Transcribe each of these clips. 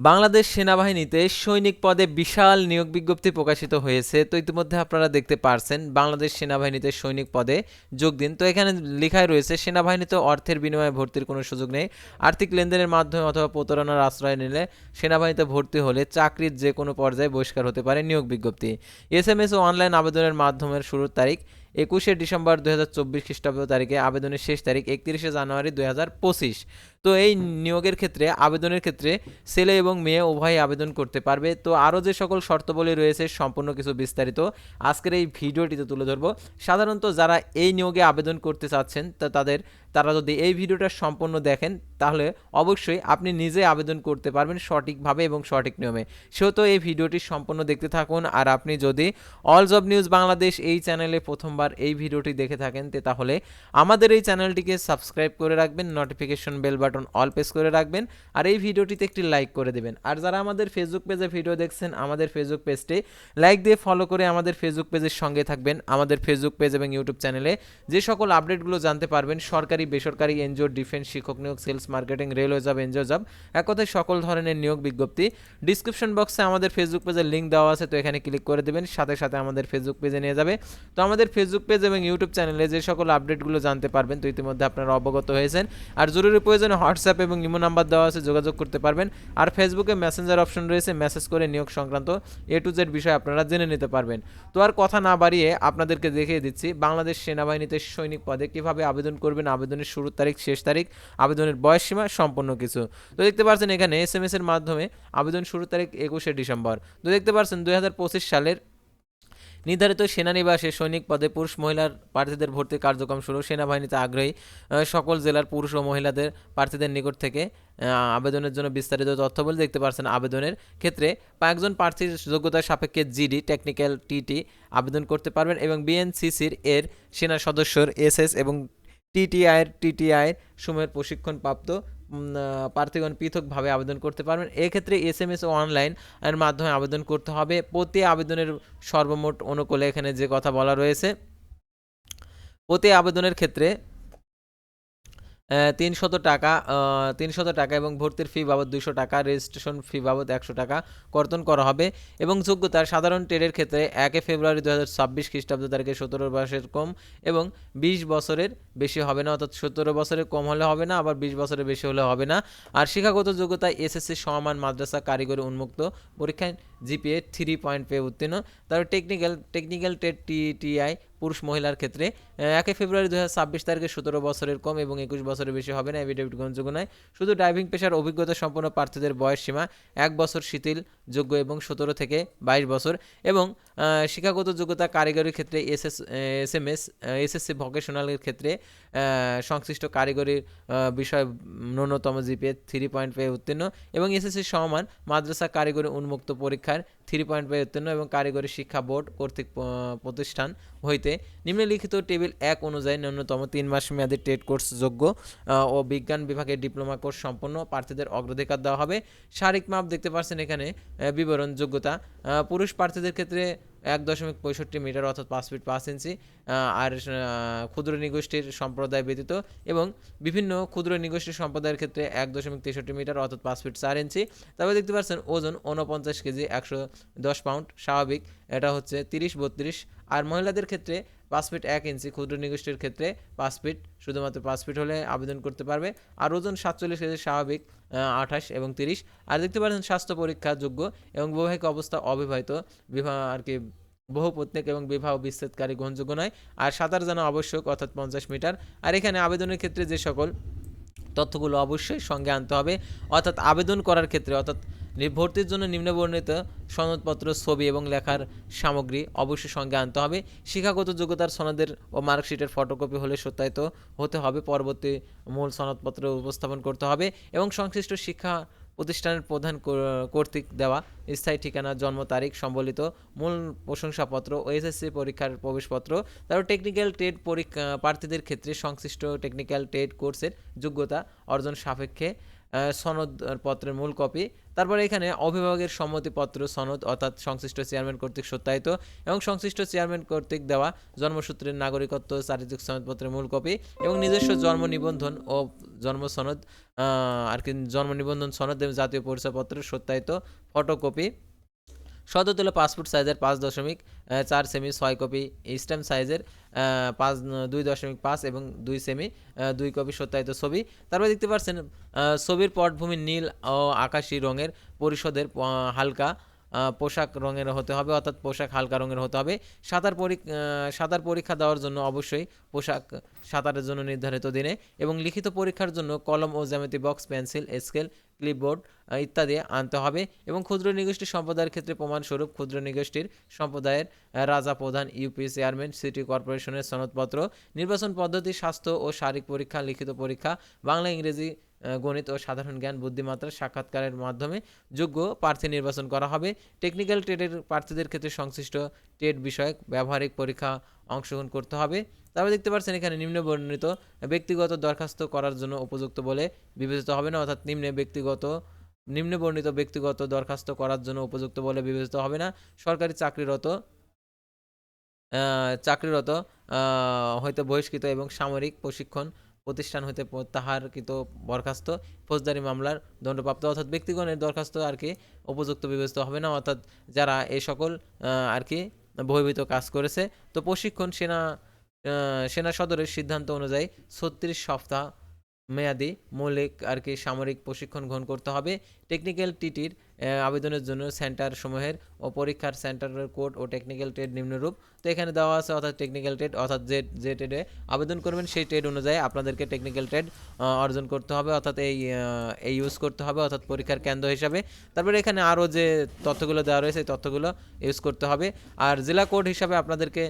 বাংলাদেশ সেনাবাহিনীতে সৈনিক পদে বিশাল নিয়োগ বিজ্ঞপ্তি প্রকাশিত হয়েছে। তো ইতিমধ্যে আপনারা দেখতে পারছেন, বাংলাদেশ সেনাবাহিনীতে সৈনিক পদে যোগ দিন। তো এখানে লেখাই রয়েছে সেনাবাহিনীতে অর্থের বিনিময়ে ভর্তির কোনো সুযোগ নেই। আর্থিক লেনদেনের মাধ্যমে অথবা প্রতারণার আশ্রয় নিলে সেনাবাহিনীতে ভর্তি হলে চাকরির যে কোনো পর্যায়ে বহিষ্কার হতে পারে নিয়োগ বিজ্ঞপ্তি। এস এম এস ও অনলাইন আবেদনের মাধ্যমের শুরুর তারিখ একুশে ডিসেম্বর দু হাজার চব্বিশ খ্রিস্টাব্দ তারিখে, আবেদনের শেষ তারিখ একত্রিশে জানুয়ারি দু হাজার পঁচিশ। তো এই নিয়োগের ক্ষেত্রে, আবেদনের ক্ষেত্রে ছেলে এবং মেয়ে উভয়ই আবেদন করতে পারবে। তো আরও যে সকল শর্তাবলী রয়েছে, সম্পূর্ণ কিছু বিস্তারিত আজকের এই ভিডিওটিতে তুলে ধরবো। সাধারণত যারা এই নিয়োগে আবেদন করতে চাচ্ছেন, তা তাদের, তারা যদি এই ভিডিওটা সম্পূর্ণ দেখেন, তাহলে অবশ্যই আপনি নিজে আবেদন করতে পারবেন সঠিকভাবে এবং সঠিক নিয়মে। সেহেতু এই ভিডিওটি সম্পূর্ণ দেখতে থাকুন, আর আপনি যদি অল জব নিউজ বাংলাদেশ এই চ্যানেলে প্রথমবার এই ভিডিওটি দেখে থাকেন তাহলে আমাদের এই চ্যানেলটিকে সাবস্ক্রাইব করে রাখবেন, notification bell button all press করে রাখবেন আর এই ভিডিওটিতে একটি লাইক করে দেবেন। আর যারা আমাদের ফেসবুক পেজে ভিডিও দেখছেন, আমাদের ফেসবুক পেজটি লাইক দিয়ে ফলো করে আমাদের ফেসবুক পেজের সঙ্গে থাকবেন। আমাদের ফেসবুক পেজ এবং ইউটিউব চ্যানেলে যে সকল আপডেটগুলো জানতে পারবেন, সরকারি, বেসরকারি এনজিও ডিফেন্স শিক্ষক নিয়োগ sales marketing railway job NGO job এক সকল ধরনের নিয়োগ বিজ্ঞপ্তি ডিসক্রিপশন বক্সে আমাদের ফেসবুক পেজের লিঙ্ক দেওয়া আছে, তো এখানে ক্লিক করে দেবেন, সাথে সাথে আমাদের ফেসবুক পেজে নিয়ে যাবে। তো আমাদের ফেসবুক পেজ এবং ইউটিউব চ্যানেলে যে সকল আপডেটগুলো জানতে পারবেন, তো ইতিমধ্যে আপনারা অবগত হয়েছেন। আর জরুরি প্রয়োজনে হোয়াটসঅ্যাপ এবং ইমো নাম্বার দেওয়া আছে, যোগাযোগ করতে পারবেন। আর ফেসবুকে মেসেঞ্জার অপশন রয়েছে, মেসেজ করে নিয়োগ সংক্রান্ত এ টু জেড বিষয় আপনারা জেনে নিতে পারবেন। তো আর কথা না বাড়িয়ে আপনাদেরকে দেখিয়ে দিচ্ছি, বাংলাদেশ সেনাবাহিনীতে সৈনিক পদে কীভাবে আবেদন করবেন, আবেদনের শুরুর তারিখ, শেষ তারিখ, আবেদনের বয়স সীমা সম্পূর্ণ কিছু। তো দেখতে পাচ্ছেন এখানে এস এম এস এর মাধ্যমে আবেদন শুরুর তারিখ একুশে ডিসেম্বর। তো দেখতে পাচ্ছেন দুই হাজার পঁচিশ সালের নির্ধারিত সেনানিবাসে সৈনিক পদে পুরুষ মহিলার প্রার্থীদের ভর্তির কার্যক্রম শুরু। সেনাবাহিনীতে আগ্রহী সকল জেলার পুরুষ ও মহিলাদের প্রার্থীদের নিকট থেকে আবেদনের জন্য বিস্তারিত তথ্য বলে দেখতে পাচ্ছেন আবেদনের ক্ষেত্রে একজন প্রার্থীর যোগ্যতার সাপেক্ষে জিডি, টেকনিক্যাল টিটি আবেদন করতে পারবেন এবং বিএনসিসির এর সেনা সদস্যর এসএস এবং টিটিআইয়ের টিটিআইয়ের সময়ের প্রশিক্ষণপ্রাপ্ত প্রার্থীগণ পৃথকভাবে আবেদন করতে পারবেন। এক্ষেত্রে এস এম এস ও অনলাইন এর মাধ্যমে আবেদন করতে হবে। প্রতি আবেদনের সর্বমোট অনুকূলে এখানে যে কথা বলা রয়েছে, প্রতি আবেদনের ক্ষেত্রে তিনশত টাকা তিনশত টাকা এবং ভর্তির ফি বাবদ দুইশো টাকা রেজিস্ট্রেশন ফি বাবদ একশো টাকা কর্তন করা হবে এবং যোগ্যতা সাধারণ ট্রেডের ক্ষেত্রে একে ফেব্রুয়ারি দু হাজার ছাব্বিশ খ্রিস্টাব্দ তারিখে সতেরো বয়সের কম এবং বিশ বছরের বেশি হবে না, অর্থাৎ সতেরো বছরের কম হলে হবে না, আবার বিশ বছরের বেশি হলে হবে না। আর শিক্ষাগত যোগ্যতা এসএসসি সমান মাদ্রাসা কারিগরি উন্মুক্ত পরীক্ষায় জিপিএ থ্রি পয়েন্ট পেয়ে উত্তীর্ণ। তারপর টেকনিক্যাল টেকনিক্যাল টেট টিটিআই পুরুষ মহিলার ক্ষেত্রে একই ফেব্রুয়ারি দু হাজার ছাব্বিশ তারিখে সতেরো বছরের কম এবং একুশ বছরের বেশি হবে না এভিডেভিট গ্রহণযোগ্য নয়। শুধু ড্রাইভিং পেশার অভিজ্ঞতা সম্পন্ন প্রার্থীদের বয়স সীমা এক বছর শিথিল যোগ্য এবং সতেরো থেকে বাইশ বছর এবং শিক্ষাগত যোগ্যতা কারিগরির ক্ষেত্রে S S M S SSC ভোকেশনালের ক্ষেত্রে সংশ্লিষ্ট কারিগরির বিষয় ন্যূনতম জিপিএ থ্রি পয়েন্ট পেয়ে উত্তীর্ণ এবং এসএসসি সমান মাদ্রাসা কারিগরি উন্মুক্ত পরীক্ষার থ্রি পয়েন্ট পেয়ে উত্তীর্ণ এবং কারিগরি শিক্ষা বোর্ড কর্তৃক প্রতিষ্ঠান হইতে নিম্নলিখিত টেবিল এক অনুযায়ী ন্যূনতম তিন মাস মেয়াদী টেট কোর্স যোগ্য ও বিজ্ঞান বিভাগের ডিপ্লোমা কোর্স সম্পন্ন প্রার্থীদের অগ্রাধিকার দেওয়া হবে। শারীরিক মাপ দেখতে পাচ্ছেন এখানে বিবরণ যোগ্যতা পুরুষ প্রার্থীদের ক্ষেত্রে এক দশমিক পঁয়ষট্টি মিটার অর্থাৎ পাঁচ ফিট পাঁচ ইঞ্চি আর ক্ষুদ্র নিগোষ্ঠীর সম্প্রদায় ব্যতীত এবং বিভিন্ন ক্ষুদ্র নিগোষ্ঠীর সম্প্রদায়ের ক্ষেত্রে এক দশমিক তেষট্টি মিটার অর্থাৎ পাঁচ ফিট চার ইঞ্চি। তারপরে দেখতে পাচ্ছেন ওজন উনপঞ্চাশ কেজি, একশো দশ পাউন্ড। স্বাভাবিক, এটা হচ্ছে তিরিশ, বত্রিশ। আর মহিলাদের ক্ষেত্রে পাঁচ ফিট এক ইঞ্চি ক্ষুদ্র নিগোষ্ঠীর ক্ষেত্রে পাঁচ ফিট, শুধুমাত্র পাঁচ ফিট হলে আবেদন করতে পারবে। আর ওজন সাতচল্লিশ কেজি, স্বাভাবিক আঠাশ এবং তিরিশ। আর দেখতে পাচ্ছেন, স্বাস্থ্য পরীক্ষা যোগ্য এবং বৈবাহিক অবস্থা অবিবাহিত। বিবাহ আর কি, বহু পত্নিক এবং বিবাহ বিচ্ছেদকারী গ্রহণযোগ্য নয়। আর সাঁতার জানা আবশ্যক, অর্থাৎ পঞ্চাশ মিটার। আর এখানে আবেদনের ক্ষেত্রে যে সকল তথ্যগুলো অবশ্যই সঙ্গে আনতে হবে। অর্থাৎ আবেদন করার ক্ষেত্রে, অর্থাৎ ভর্তির জন্য নিম্নবর্ণিত সনদপত্র ছবি এবং লেখার সামগ্রী অবশ্যই সঙ্গে আনতে হবে। শিক্ষাগত যোগ্যতার সনদের ও মার্কশিটের ফটোকপি হলে সত্যায়িত হতে হবে। পরবর্তী মূল সনদপত্র উপস্থাপন করতে হবে এবং সংশ্লিষ্ট শিক্ষা প্রতিষ্ঠানের প্রধান কর্তৃক দেওয়া স্থায়ী ঠিকানা জন্ম তারিখ সম্বলিত মূল প্রশংসাপত্র ও এসএসসি পরীক্ষার প্রবেশপত্র তারপর টেকনিক্যাল ট্রেড পরীক্ষা প্রার্থীদের ক্ষেত্রে সংশ্লিষ্ট টেকনিক্যাল ট্রেড কোর্সের যোগ্যতা অর্জন সাপেক্ষে আহ, সনদ পত্রের মূল কপি তারপরে এখানে অভিভাবকের সম্মতিপত্র, সনদ অর্থাৎ সংশ্লিষ্ট চেয়ারম্যান কর্তৃক সত্যায়িত এবং সংশ্লিষ্ট চেয়ারম্যান কর্তৃক দেওয়া জন্মসূত্রের নাগরিকত্ব, চারিত্রিক সনদপত্রের মূল কপি এবং নিজস্ব জন্ম নিবন্ধন ও জন্ম সনদ আর কি জন্ম নিবন্ধন সনদ এবং জাতীয় পরিচয়পত্রের সত্যায়িত ফটোকপি। সদ্য পাসপোর্ট সাইজের পাঁচ দশমিক চার সেমি ছয় কপি স্ট্যাম্প সাইজের পাঁচ, দুই দশমিক পাঁচ এবং দুই সেমি দুই কপি সত্যায়িত ছবি। তারপরে দেখতে পাচ্ছেন ছবির পটভূমি নীল ও আকাশি রঙের পরিষদের হালকা পোশাক রঙের হতে হবে, অর্থাৎ পোশাক হালকা রঙের হতে হবে। সাঁতার পরীক্ষা সাঁতার পরীক্ষা দেওয়ার জন্য অবশ্যই পোশাক সাঁতারের জন্য নির্ধারিত দিনে এবং লিখিত পরীক্ষার জন্য কলম ও জ্যামিতি বক্স, পেন্সিল, স্কেল, ক্লিপবোর্ড ইত্যাদি আনতে হবে এবং ক্ষুদ্র নিগোষ্ঠী সম্প্রদায়ের ক্ষেত্রে প্রমাণস্বরূপ ক্ষুদ্র নিগোষ্ঠীর সম্প্রদায়ের রাজা প্রধান, ইউপি চেয়ারম্যান, সিটি কর্পোরেশনের সনদপত্র, নির্বাচন পদ্ধতি, স্বাস্থ্য ও শারীরিক পরীক্ষা, লিখিত পরীক্ষা, বাংলা, ইংরেজি গণিত ও সাধারণ জ্ঞান বুদ্ধিমাত্রা সাক্ষাৎকারের মাধ্যমে যোগ্য প্রার্থী নির্বাচন করা হবে। টেকনিক্যাল ট্রেডের প্রার্থীদের ক্ষেত্রে সংশ্লিষ্ট ট্রেড বিষয়ক ব্যবহারিক পরীক্ষা অংশগ্রহণ করতে হবে। তারপরে দেখতে পাচ্ছেন এখানে নিম্ন বর্ণিত ব্যক্তিগত দরখাস্ত করার জন্য উপযুক্ত বলে বিবেচিত হবে না, অর্থাৎ নিম্নে ব্যক্তিগত, নিম্ন বর্ণিত ব্যক্তিগত দরখাস্ত করার জন্য উপযুক্ত বলে বিবেচিত হবে না। সরকারি চাকরিরত চাকরিরত হইতে বহিষ্কৃত এবং সামরিক প্রশিক্ষণ প্রতিষ্ঠান হইতে প্রত্যাহারকৃত বরখাস্ত, ফৌজদারি মামলার দণ্ডপ্রাপ্ত অর্থাৎ ব্যক্তিগণের দরখাস্ত আর কি উপযুক্ত বিবেচিত হবে না। অর্থাৎ যারা এই সকল আর কি বহির্ভূত কাজ করেছে, তো প্রশিক্ষণ সেনা সেনা সদরের সিদ্ধান্ত অনুযায়ী ছত্রিশ সপ্তাহ মেয়াদি মৌলিক আর কি সামরিক প্রশিক্ষণ গ্রহণ করতে হবে। টেকনিক্যাল টিটির আবেদনের জন্য সেন্টার সমূহের ও পরীক্ষার সেন্টারের কোড ও টেকনিক্যাল ট্রেড নিম্নরূপ। তো এখানে দেওয়া আছে অর্থাৎ টেকনিক্যাল ট্রেড অর্থাৎ যে যে ট্রেডে আবেদন করবেন সেই ট্রেড অনুযায়ী আপনাদেরকে টেকনিক্যাল ট্রেড অর্জন করতে হবে। অর্থাৎ এই এই ইউজ করতে হবে, অর্থাৎ পরীক্ষার কেন্দ্র হিসাবে। তারপরে এখানে আরও যে তথ্যগুলো দেওয়া রয়েছে সেই তথ্যগুলো ইউজ করতে হবে। আর জেলা কোড হিসাবে আপনাদেরকে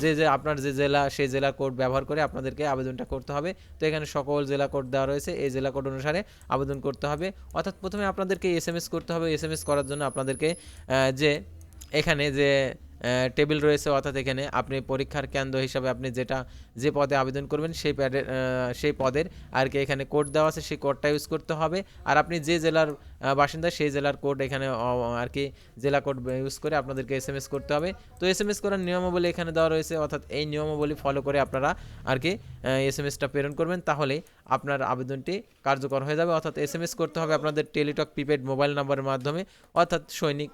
যে যে আপনার যে জেলা, সেই জেলা কোড ব্যবহার করে আপনাদেরকে আবেদনটা করতে হবে। তো এখানে সকল জেলা কোড দেওয়া রয়েছে, এই জেলা কোড অনুসারে আবেদন করতে হবে। অর্থাৎ প্রথমে আপনাদেরকে এস এম এস করতে হবে এস করার জন্য আপনাদেরকে যে এখানে যে টেবিল রয়েছে অর্থাৎ এখানে আপনি পরীক্ষার কেন্দ্র হিসাবে আপনি যেটা যে পদে আবেদন করবেন সেই প্যাডের আহ, সেই পদের আর কি এখানে কোড দেওয়া আছে সেই কোডটা ইউজ করতে হবে। আর আপনি যে জেলার বাসিন্দা সেই জেলার কোড এখানে আর কি জেলা কোড ইউজ করে আপনাদেরকে এস এম এস করতে হবে। তো এস এম এস করার নিয়মাবলী এখানে দেওয়া রয়েছে অর্থাৎ এই নিয়মাবলী ফলো করে আপনারা আর কি এস এম এসটা প্রেরণ করবেন। তাহলে আপনার আবেদনটি কার্যকর হয়ে যাবে। অর্থাৎ এস এম এস করতে হবে আপনাদের টেলিটক প্রিপেড মোবাইল নাম্বারের মাধ্যমে। অর্থাৎ সৈনিক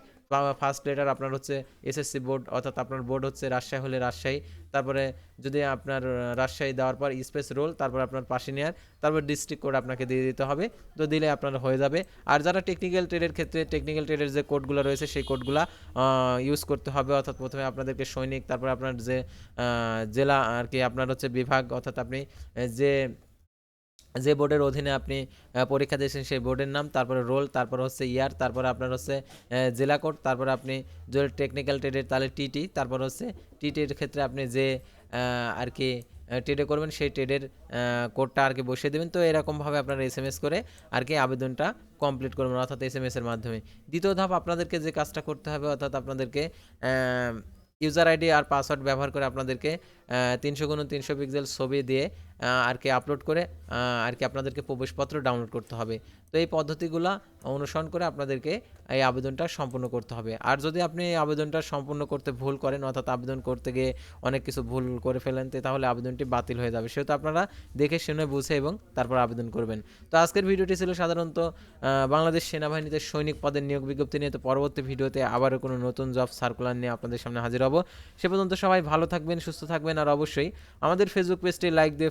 ফার্স্ট লেটার আপনার হচ্ছে এসএসসি বোর্ড অর্থাৎ আপনার বোর্ড হচ্ছে রাজশাহী হলে রাজশাহী। তারপরে যদি আপনার রাজশাহী দেওয়ার পর স্পেস রোল তারপর আপনার পাশে নেয়ার তারপর ডিস্ট্রিক্ট কোড আপনাকে দিয়ে দিতে হবে। তো দিলে আপনার হয়ে যাবে। আর যারা টেকনিক্যাল ট্রেডের ক্ষেত্রে টেকনিক্যাল ট্রেডের যে কোডগুলো রয়েছে, সেই কোডগুলো ইউজ করতে হবে। অর্থাৎ প্রথমে আপনাদেরকে সৈনিক, তারপর আপনার যে জেলা আর কি আপনার হচ্ছে বিভাগ, অর্থাৎ আপনি যে যে বোর্ডের অধীনে আপনি পরীক্ষা দিয়েছেন সেই বোর্ডের নাম, তারপরে রোল, তারপর হচ্ছে ইয়ার, তারপরে আপনার হচ্ছে জেলা কোড, তারপরে আপনি যদি টেকনিক্যাল ট্রেডের তাহলে টিটি তারপর হচ্ছে টিটির ক্ষেত্রে আপনি যে আর কি ট্রেডে করবেন সেই ট্রেডের কোডটা আর কি বসিয়ে দেবেন। তো এরকমভাবে আপনারা এস এম এস করে আর কি আবেদনটা কমপ্লিট করবেন, অর্থাৎ এস এম এসের মাধ্যমে। দ্বিতীয় ধাপ, আপনাদেরকে যে কাজটা করতে হবে, অর্থাৎ আপনাদেরকে ইউজার আইডি আর পাসওয়ার্ড ব্যবহার করে আপনাদেরকে তিনশো গুণ তিনশো পিক্সেল ছবি দিয়ে আর কি আপলোড করে আর কি আপনাদেরকে প্রবেশপত্র ডাউনলোড করতে হবে। তো এই পদ্ধতিগুলো অনুসরণ করে আপনাদেরকে এই আবেদনটা সম্পূর্ণ করতে হবে। আর যদি আপনি এই আবেদনটা সম্পূর্ণ করতে ভুল করেন, অর্থাৎ আবেদন করতে গিয়ে অনেক কিছু ভুল করে ফেলেন তাহলে আবেদনটি বাতিল হয়ে যাবে। সেহেতু আপনারা দেখে, শুনে, বুঝে এবং তারপর আবেদন করবেন। তো আজকের ভিডিওটি ছিল সাধারণত বাংলাদেশ সেনাবাহিনীতে সৈনিক পদের নিয়োগ বিজ্ঞপ্তি নিয়ে। তো পরবর্তী ভিডিওতে আবারও কোনো নতুন জব সার্কুলার নিয়ে আপনাদের সামনে হাজির হব। সে পর্যন্ত সবাই ভালো থাকবেন, সুস্থ থাকবেন, আর অবশ্যই আমাদের ফেসবুক পেজটি লাইক দিয়ে